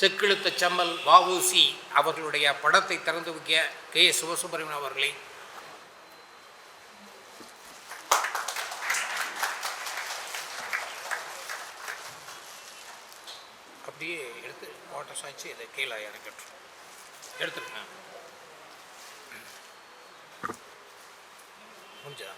செக்கிழுத்த செம்மல் வஉசி அவர்களுடைய படத்தை திறந்து வைக்க கே. சிவசுப்பிரமணியன் அவர்களை. அப்படியே எடுத்து வாட்டர் சாய்ச்சி இதை கீழே இறக்கட்டும் எடுத்துருக்கேன் முடிஞ்சா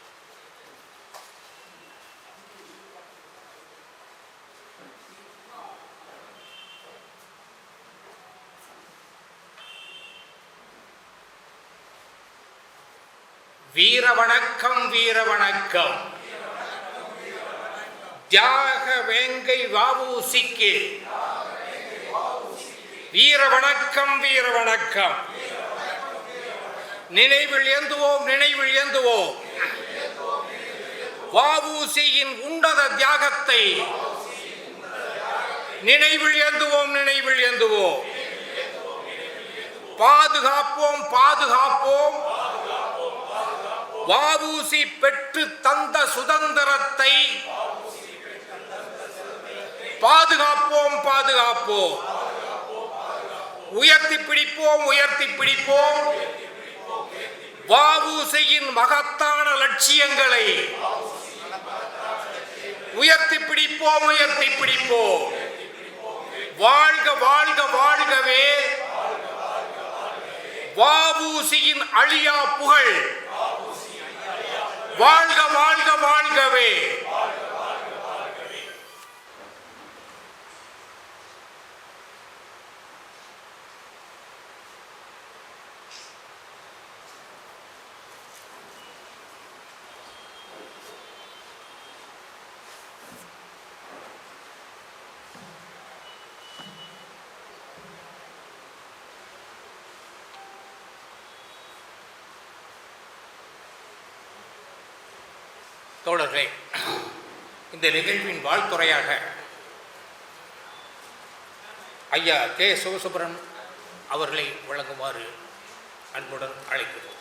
வீர வணக்கம் வீர வணக்கம் தியாக வேங்கை வாவூசிக்கு. வீர வணக்கம் வீர வணக்கம் நினைவில் ஏந்துவோம் நினைவில் ஏந்துவோம். வாவூசியின் உன்னத தியாகத்தை. நினைவில் ஏந்துவோம் நினைவில் ஏந்துவோம். பாதுகாப்போம் பாதுகாப்போம். வாவூசி பெற்று தந்த சுதந்திரத்தை பாதுகாப்போம் பாதுகாப்போம். உயர்த்தி பிடிப்போம் உயர்த்தி பிடிப்போம். வாவூசியின் மகத்தான லட்சியங்களை உயர்த்தி பிடிப்போம் உயர்த்தி பிடிப்போம். வாழ்க வாழ்க வாழ்கவே. வாவூசியின் அழியா புகழ். வாழ்க வாழ்க வாழ்கவே. தோழர்களே இந்த நிகழ்வின் வாழ்த்துறையாக ஐயா கே. சிவசுப்ரன் அவர்களை வழங்குமாறு அன்புடன் அழைக்கிறோம்.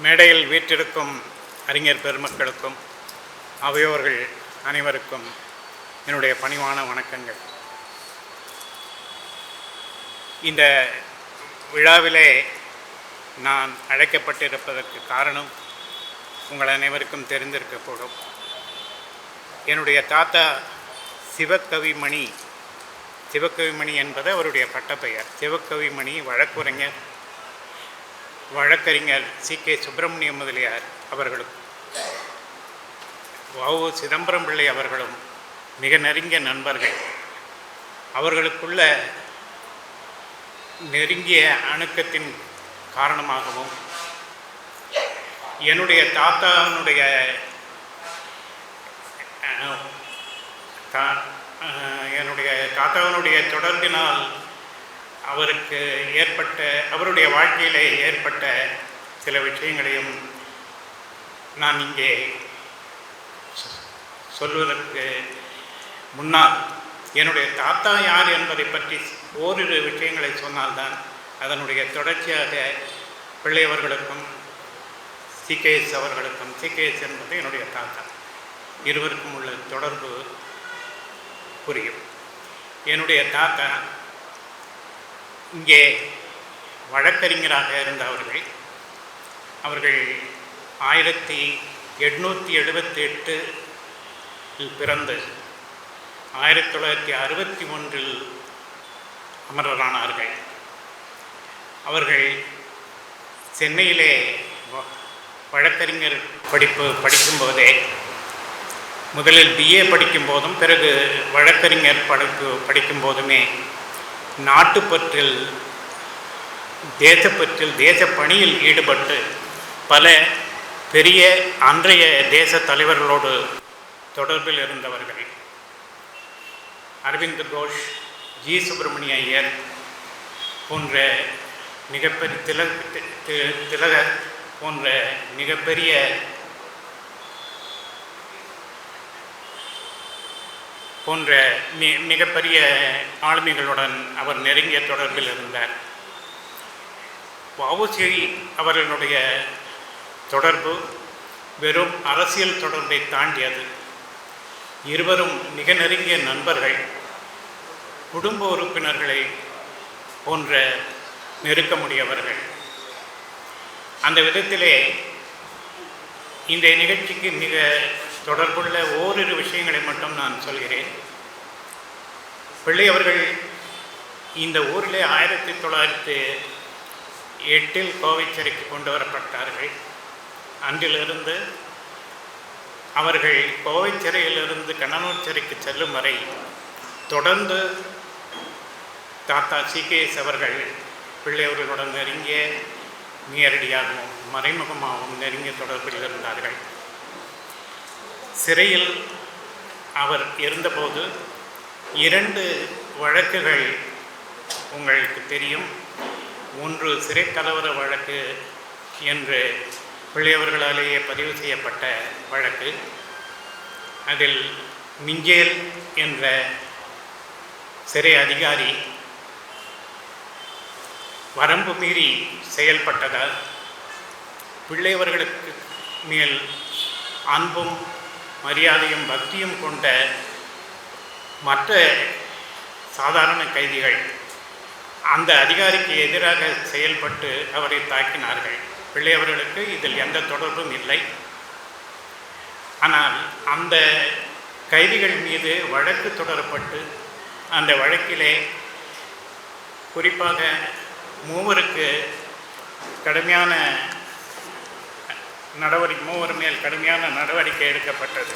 மேடையில் வீற்றிருக்கும் அறிஞர் பெருமக்களுக்கும் அவையோர்கள் அனைவருக்கும் என்னுடைய பணிவான வணக்கங்கள். இந்த விழாவிலே நான் அழைக்கப்பட்டிருப்பதற்கு காரணம் உங்கள் அனைவருக்கும் தெரிந்திருக்கக்கூடும். என்னுடைய தாத்தா சிவகவிமணி. சிவகவிமணி என்பது அவருடைய பட்டப்பெயர். சிவகவிமணி வழக்குரைஞர் வழக்கறிஞர் சி. கே. சுப்பிரமணிய முதலியார் அவர்களும் வவு சிதம்பரம் பிள்ளை அவர்களும் மிக நெருங்கிய நண்பர்கள். அவர்களுக்குள்ள நெருங்கிய அணுக்கத்தின் காரணமாகவும் என்னுடைய தாத்தானுடைய தா- என்னுடைய தாத்தாவினுடைய தொடர்பினால் அவருக்கு ஏற்பட்ட அவருடைய வாழ்க்கையிலே ஏற்பட்ட சில விஷயங்களையும் நான் இங்கே சொல்வதற்கு முன்னால் என்னுடைய தாத்தா யார் என்பதை பற்றி ஓரிரு விஷயங்களை சொன்னால்தான் அதனுடைய தொடர்ச்சியாக பிள்ளையவர்களுக்கும் சிகேஎஸ் அவர்களுக்கும் சிகேஎஸ் என்பது என்னுடைய தாத்தா. இருவருக்கும் உள்ள தொடர்பு புரியும். என்னுடைய தாத்தா இங்கே வழக்கறிஞராக இருந்தவர்கள். அவர்கள் ஆயிரத்தி எட்நூற்றி எழுபத்தி எட்டு பிறந்து ஆயிரத்தி தொள்ளாயிரத்தி அறுபத்தி ஒன்றில் அமரரானார்கள். அவர்கள் சென்னையிலே வழக்கறிஞர் படிப்பு படிக்கும்போதே முதலில் பிஏ படிக்கும் போதும் பிறகு வழக்கறிஞர் படிப்பு படிக்கும் போதுமே நாட்டுப்பற்றில் தேசப்பற்றில் தேச பணியில் ஈடுபட்டு பல பெரிய அன்றைய தேச தலைவர்களோடு தொடர்பில் இருந்தவர்கள் அரவிந்த் கோஷ் ஜி. சுப்பிரமணிய ஐயர் போன்ற மிகப்பெரிய திலக திலக போன்ற மிகப்பெரிய போன்ற மி மிகப்பெரிய ஆளுமைகளுடன் அவர் நெருங்கிய தொடர்பில் இருந்தார். வவுசி அவர்களுடைய தொடர்பு வெறும் அரசியல் தொடர்பை தாண்டியது. இருவரும் மிக நெருங்கிய நண்பர்கள். குடும்ப உறுப்பினர்களை போன்ற நெருக்கமுடையவர்கள். அந்த விதத்திலே இந்த நிகழ்ச்சிக்கு மிக தொடர்புள்ள ஓரிரு விஷயங்களை மட்டும் நான் சொல்கிறேன். பிள்ளை அவர்கள் இந்த ஊரிலே ஆயிரத்தி தொள்ளாயிரத்தி எட்டில் கோவை சிறைக்கு கொண்டு வரப்பட்டார்கள். அன்றிலிருந்து அவர்கள் கோவை சிறையிலிருந்து கண்ணனூர் சிறைக்கு செல்லும் வரை தொடர்ந்து தாத்தா சிகேஎஸ் அவர்கள் பிள்ளையவர்களுடன் நெருங்கிய நேரடியாகவும் மறைமுகமாகவும் நெருங்கிய தொடர்பில் இருந்தார்கள். சிறையில் அவர் இருந்தபோது இரண்டு வழக்குகள் உங்களுக்கு தெரியும். ஒன்று சிறை கலவர வழக்கு என்று பிள்ளையவர்களாலேயே பதிவு செய்யப்பட்ட வழக்கு. அதில் மிஞ்சேல் என்ற சிறை அதிகாரி வரம்பு மீறி செயல்பட்டதால் பிள்ளையவர்களுக்கு மேல் அன்பும் மரியாதையும் பக்தியும் கொண்ட மற்ற சாதாரண கைதிகள் அந்த அதிகாரிக்கு எதிராக செயல்பட்டு அவரை தாக்கினார்கள். பிள்ளையவர்களுக்கு இதில் எந்த தொடர்பும் இல்லை. ஆனால் அந்த கைதிகள் மீது வழக்கு தொடரப்பட்டு அந்த வழக்கிலே குறிப்பாக மூவருக்கு கடுமையான நடவடிக்கை மூவர் மேல் கடுமையான நடவடிக்கை எடுக்கப்பட்டது.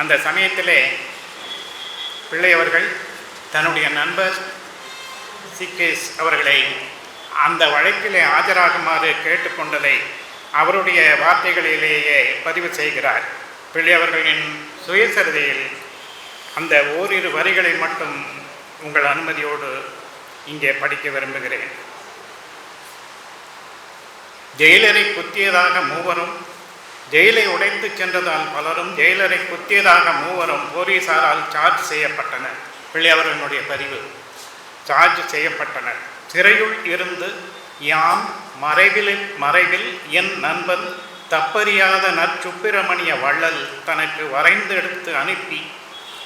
அந்த சமயத்திலே பிள்ளையவர்கள் தன்னுடைய நண்பர் சிகேஷ் அவர்களை அந்த வழக்கிலே ஆஜராகுமாறு கேட்டுக்கொண்டதை அவருடைய வார்த்தைகளிலேயே பதிவு செய்கிறார். பிள்ளை அவர்களின் சுயசரிதையில் அந்த ஓரிரு வரிகளை மட்டும் உங்கள் அனுமதியோடு இங்கே படிக்க விரும்புகிறேன். ஜெயிலரை குத்தியதாக மூவரும் ஜெயிலை உடைத்து சென்றதால் பலரும் ஜெயிலரை குத்தியதாக மூவரும் போலீசாரால் சார்ஜ் செய்யப்பட்டனர். பிள்ளையவர்களுடைய பதிவு. சார்ஜ் செய்யப்பட்டனர். சிறையுள் இருந்து யாம் மறைவில் மறைவில் என் நண்பன் தப்பறியாத நற்சுப்பிரமணிய வள்ளல் தனக்கு வரைந்தெடுத்து அனுப்பி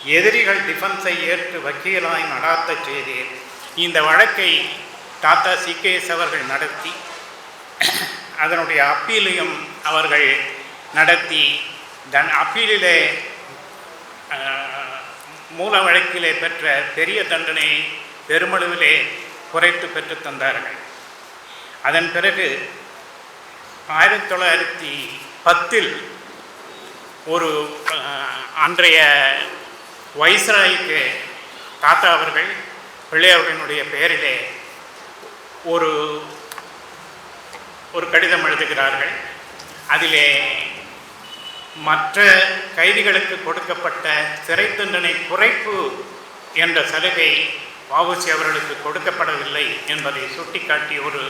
எதிரிகள் டிஃபென்ஸை ஏற்று வக்கீலாய் நடாத்தச் செய்தேன். இந்த வழக்கை தாத்தா சிகேஎஸ் அவர்கள் நடத்தி அதனுடைய அப்பீலையும் அவர்கள் நடத்தி தன் அப்பீலிலே மூல வழக்கிலே பெற்ற பெரிய தண்டனை பெருமளவிலே குறைத்து பெற்று தந்தார்கள். அதன் பிறகு ஆயிரத்தி தொள்ளாயிரத்தி பத்தில் ஒரு அன்றைய வைஸ்ராய்க்கு தாத்தா அவர்கள் பிள்ளையவர்களுடைய பெயரிலே ஒரு ஒரு கடிதம் எழுதுகிறார்கள். அதிலே மற்ற கைதிகளுக்கு கொடுக்கப்பட்ட சிறை தண்டனை குறைப்பு என்ற சலுகை வாவுசி அவர்களுக்கு கொடுக்கப்படவில்லை என்பதை சுட்டிக்காட்டி ஒரு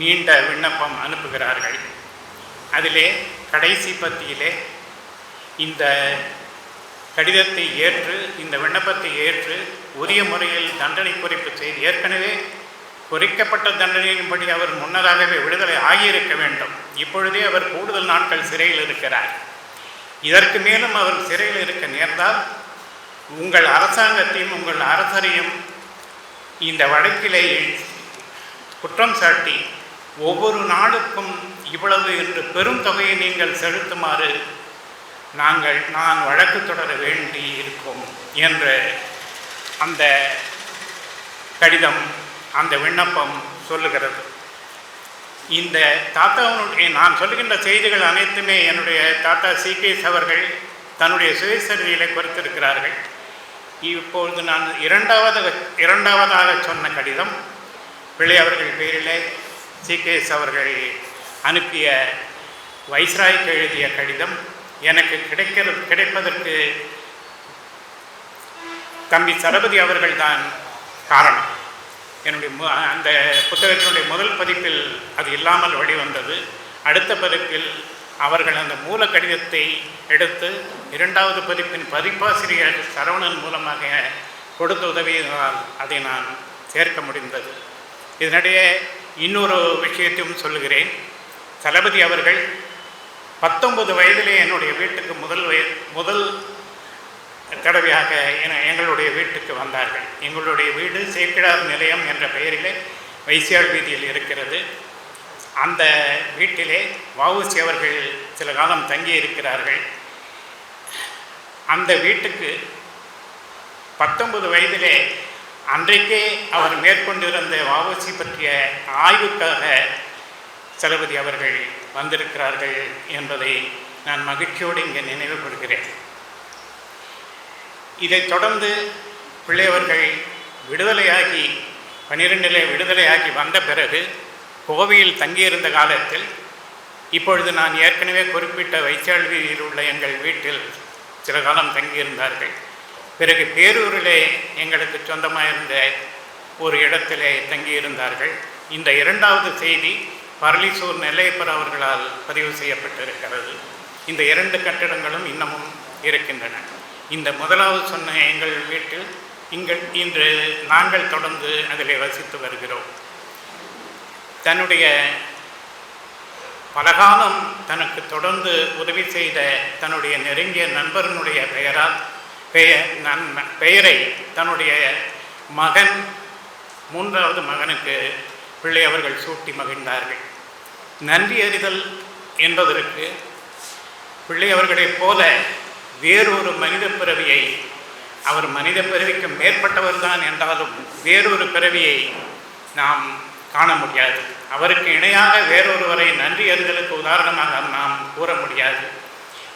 நீண்ட விண்ணப்பம் அனுப்புகிறார்கள். அதிலே கடைசி பத்தியிலே இந்த கடிதத்தை ஏற்று இந்த விண்ணப்பத்தை ஏற்று உரிய முறையில் தண்டனை குறைப்பு செய்து ஏற்கனவே குறிக்கப்பட்ட தண்டனையின்படி அவர் முன்னதாகவே விடுதலை ஆகியிருக்க வேண்டும். இப்பொழுதே அவர் கூடுதல் நாட்கள் சிறையில் இருக்கிறார். இதற்கு மேலும் அவர் சிறையில் இருக்க நேர்ந்தால் உங்கள் அரசாங்கத்தையும் உங்கள் அரசரையும் இந்த வழக்கிலே குற்றம் சாட்டி ஒவ்வொரு நாளுக்கும் இவ்வளவு என்று பெரும் தொகையை நீங்கள் செலுத்துமாறு நாங்கள் நான் வழக்கு தொடர வேண்டி இருக்கும் என்ற அந்த கடிதம் அந்த விண்ணப்பம் சொல்லுகிறது. இந்த தாத்தாவுடைய நான் சொல்லுகின்ற செய்திகள் அனைத்துமே என்னுடைய தாத்தா சிகேஸ் அவர்கள் தன்னுடைய சுயசரிதையிலே குறித்திருக்கிறார்கள் இப்பொழுது நான் இரண்டாவது இரண்டாவதாக சொன்ன கடிதம் பிள்ளை அவர்கள் பேரிலே சிகேஎஸ் அவர்கள் அனுப்பிய வைஸ்ராய்க்கு எழுதிய கடிதம். எனக்கு கிடைக்கிற கிடைப்பதற்கு தம்பி சரபதி அவர்கள்தான் காரணம். என்னுடைய மு அந்த புத்தகத்தினுடைய முதல் பதிப்பில் அது இல்லாமல் வெளிவந்தது. அடுத்த பதிப்பில் அவர்கள் அந்த மூல கடிதத்தை எடுத்து இரண்டாவது பதிப்பின் பதிப்பாசிரியர் சரவணன் மூலமாக கொடுத்த உதவியினால் அதை நான் சேர்க்க முடிந்தது. இதனிடையே இன்னொரு விஷயத்தையும் சொல்லுகிறேன். தளபதி அவர்கள் பத்தொன்பது வயதிலே என்னுடைய வீட்டுக்கு முதல் வய முதல் தடவையாக என- எங்களுடைய வீட்டுக்கு வந்தார்கள். எங்களுடைய வீடு சேக்கிழார் நிலையம் என்ற பெயரிலே வைசியாள் வீதியில் இருக்கிறது. அந்த வீட்டிலே வவுசி அவர்கள் சில காலம் தங்கி இருக்கிறார்கள். அந்த வீட்டுக்கு பத்தொன்பது வயதிலே அன்றைக்கே அவர் மேற்கொண்டிருந்த வவுசி பற்றிய ஆய்வுக்காக தளபதி அவர்கள் வந்திருக்கிறார்கள் என்பதை நான் மகிழ்ச்சியோடு இங்கே நினைவு கொள்கிறேன் இதைத் தொடர்ந்து பிள்ளையவர்கள் விடுதலையாகி பனிரெண்டிலே விடுதலையாகி வந்த பிறகு கோவையில் தங்கியிருந்த காலத்தில் இப்பொழுது நான் ஏற்கனவே குறிப்பிட்ட வைச்சாழ்வியில் உள்ள எங்கள் வீட்டில் சில காலம் தங்கியிருந்தார்கள். பிறகு பேரூரிலே எங்களுக்கு சொந்தமாக இருந்த ஒரு இடத்திலே தங்கியிருந்தார்கள். இந்த இரண்டாவது செய்தி பரளிசூர் நெல்லையப்பர் அவர்களால் பதிவு செய்யப்பட்டிருக்கிறது. இந்த இரண்டு கட்டிடங்களும் இன்னமும் இருக்கின்றன. இந்த முதலாவது சொன்ன எங்கள் வீட்டில் இங்கள் இன்று நாங்கள் தொடர்ந்து அதில் வசித்து வருகிறோம். தன்னுடைய பலகாலம் தனக்கு தொடர்ந்து உதவி செய்த தன்னுடைய நெருங்கிய நண்பரனுடைய பெயரால் பெயர் நன் பெயரை தன்னுடைய மகன் மூன்றாவது மகனுக்கு பிள்ளை அவர்கள் சூட்டி மகிழ்ந்தார்கள். நன்றி அறிதல் என்பதற்கு பிள்ளை அவர்களைப் போல வேறொரு மனித பிறவியை அவர் மனித பிறவிக்கு மேற்பட்டவர்தான் என்றாலும் வேறொரு பிறவியை நாம் காண முடியாது. அவருக்கு இணையாக வேறொருவரை நன்றி அறிதலுக்கு உதாரணமாக நாம் கூற முடியாது.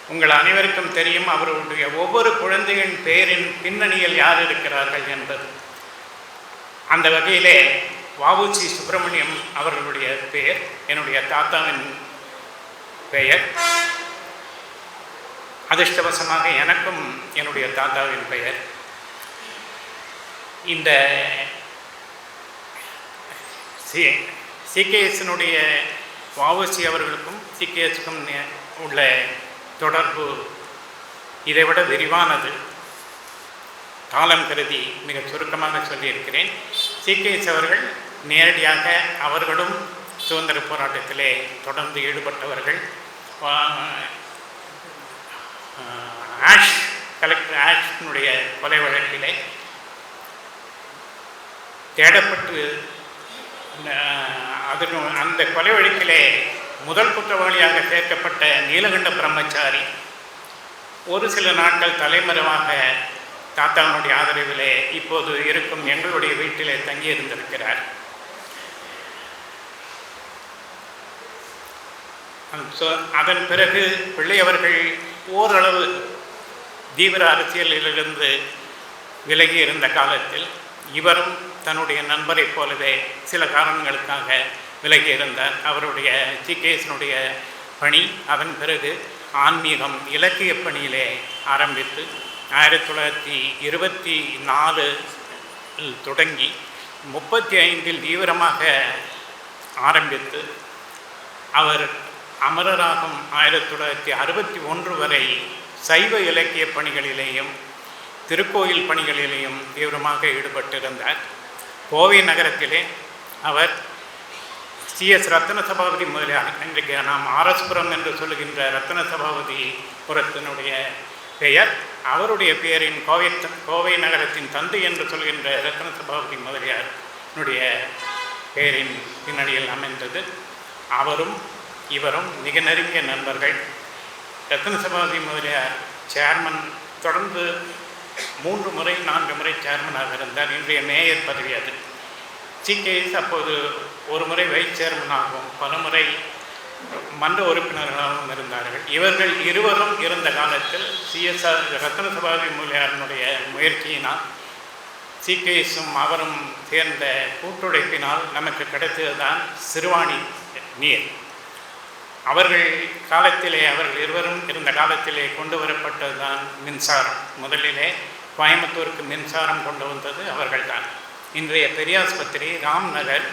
உங்கள் அனைவருக்கும் தெரியும் அவர்களுடைய ஒவ்வொரு குழந்தையின் பெயரின் பின்னணியில் யார் இருக்கிறார்கள் என்பது. அந்த வகையிலே வாவுச்சி சுப்பிரமணியம் அவர்களுடைய பெயர் என்னுடைய தாத்தாவின் பெயர். அதிர்ஷ்டவசமாக எனக்கும் என்னுடைய தாத்தாவின் பெயர். இந்த சி சிகேஎஸ்னுடைய வாவசி அவர்களுக்கும் சிகேஎஸ்க்கும் உள்ள தொடர்பு இதைவிட விரிவானது. காலம் கருதி மிக சுருக்கமாக சொல்லியிருக்கிறேன். சிகேஎஸ் அவர்கள் நேரடியாக அவர்களும் சுதந்திர போராட்டத்திலே தொடர்ந்து ஈடுபட்டவர்கள். வா- ஆஷ் கலெக்டர் ஆஷினுடைய கொலை வழக்கிலே தேடப்பட்டு அதனு அதன் அந்த கொலை வழக்கிலே முதல் குற்றவாளியாக சேர்க்கப்பட்ட நீலகண்ட பிரம்மச்சாரி ஒரு சில நாட்கள் தலைமறைவாக தாத்தாவினுடைய ஆதரவிலே இப்போது இருக்கும் எங்களுடைய வீட்டிலே தங்கியிருந்திருக்கிறார். அதன் பிறகு பிள்ளை அவர்கள் ஓரளவு தீவிர அரசியலிலிருந்து விலகி இருந்த காலத்தில் இவரும் தன்னுடைய நண்பரைப் போலவே சில காரணங்களுக்காக விலகி இருந்தார். அவருடைய ஜிகேசனுடைய பணி அதன் பிறகு ஆன்மீகம் இலக்கிய பணியிலே ஆரம்பித்து ஆயிரத்தி தொள்ளாயிரத்தி இருபத்தி நாலு தொடங்கி முப்பத்தி ஐந்தில் தீவிரமாக ஆரம்பித்து அவர் அமரராகும் ஆயிரத்தி தொள்ளாயிரத்தி அறுபத்தி ஒன்று வரை சைவ இலக்கிய பணிகளிலேயும் திருக்கோயில் பணிகளிலேயும் தீவிரமாக ஈடுபட்டிருந்தார். கோவை நகரத்திலே அவர் சிஎஸ் ரத்ன சபாபதி முதலியார். இன்றைக்கு நாம் ஆரஸ்புரம் என்று சொல்லுகின்ற ரத்ன சபாபதி புறத்தினுடைய பெயர். அவருடைய பெயரின் கோவை கோவை நகரத்தின் தந்தை என்று சொல்கின்ற ரத்ன சபாபதி முதலியாருடைய பெயரின் பின்னணியில் அமைந்தது. அவரும் இவரும் மிக நெருங்கிய நண்பர்கள். ரத்ன சபாதி முதலிய சேர்மன் தொடர்ந்து மூன்று முறை நான்கு முறை சேர்மனாக இருந்தார். இன்றைய மேயர் பதவி அது. சிகேஎஸ் அப்போது ஒரு முறை வைஸ் சேர்மனாகவும் பல முறை மன்ற உறுப்பினர்களாகவும் இருந்தார்கள். இவர்கள் இருவரும் இருந்த காலத்தில் சிஎஸ்ஆர் ரத்ன சபாதி மூலியாரனுடைய முயற்சியினால் சிகேஎஸும் அவரும் சேர்ந்த கூட்டுழைப்பினால் நமக்கு கிடைத்ததுதான் சிறுவாணி நீர். அவர்கள் காலத்திலே அவர்கள் இருவரும் இருந்த காலத்திலே கொண்டு வரப்பட்டதுதான் மின்சாரம். முதலிலே கோயம்புத்தூருக்கு மின்சாரம் கொண்டு வந்தது அவர்கள்தான். இன்றைய பெரியாஸ்பத்திரி ராம்நகர்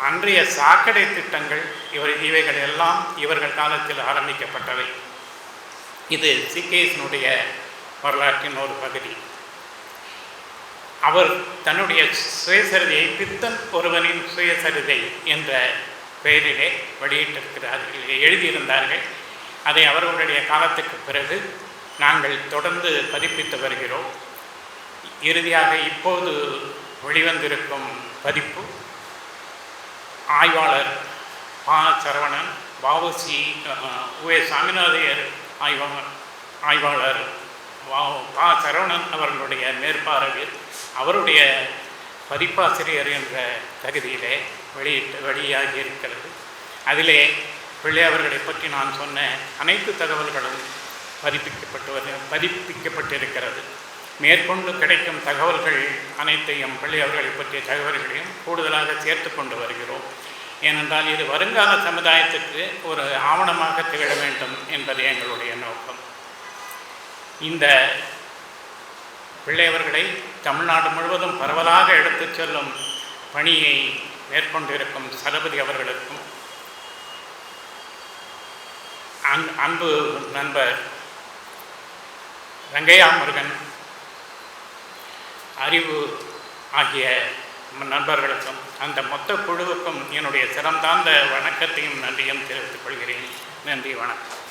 அன்றைய சாக்கடை திட்டங்கள் இவர் இவைகள் எல்லாம் இவர்கள் காலத்தில் ஆரம்பிக்கப்பட்டவை. இது சிகேசனுடைய வரலாற்றின் ஒரு பகுதி. அவர் தன்னுடைய சுயசரிதையை பித்தன் ஒருவனின் சுயசரிதை என்ற பெயரிலே வெளியிட்டிருக்கிறார்கள் எழுதியிருந்தார்கள். அதை அவர்களுடைய காலத்துக்கு பிறகு நாங்கள் தொடர்ந்து பதிப்பித்து வருகிறோம். இறுதியாக இப்போது வெளிவந்திருக்கும் பதிப்பு ஆய்வாளர் பா. சரவணன் பாவசி உவே சாமிநாதையர் ஆய்வாளர் ஆய்வாளர் வா. பா. சரவணன் அவர்களுடைய மேற்பார்வையில் அவருடைய பதிப்பாசிரியர் என்ற தகுதியிலே வெளியிட்டு வெளியாகி இருக்கிறது. அதிலே பிள்ளை அவர்களை பற்றி நான் சொன்ன அனைத்து தகவல்களும் பதிப்பிக்கப்பட்டு வரு- பதிப்பிக்கப்பட்டிருக்கிறது. மேற்கொண்டு கிடைக்கும் தகவல்கள் அனைத்தையும் பிள்ளை அவர்களை பற்றிய தகவல்களையும் கூடுதலாக சேர்த்து கொண்டு வருகிறோம். ஏனென்றால் இது வருங்கால சமுதாயத்துக்கு ஒரு ஆவணமாக திகழ வேண்டும் என்பது எங்களுடைய நோக்கம். இந்த பிள்ளையவர்களை தமிழ்நாடு முழுவதும் பரவலாக எடுத்துச் செல்லும் பணியை மேற்கொண்டிருக்கும் சரபதி அவர்களுக்கும் அன் அன்பு நண்பர் ரங்கையா முருகன் அறிவு ஆகிய நண்பர்களுக்கும் அந்த மொத்த குழுவுக்கும் என்னுடைய சிறந்தாந்த வணக்கத்தையும் நன்றியும் தெரிவித்துக் கொள்கிறேன். நன்றி வணக்கம்.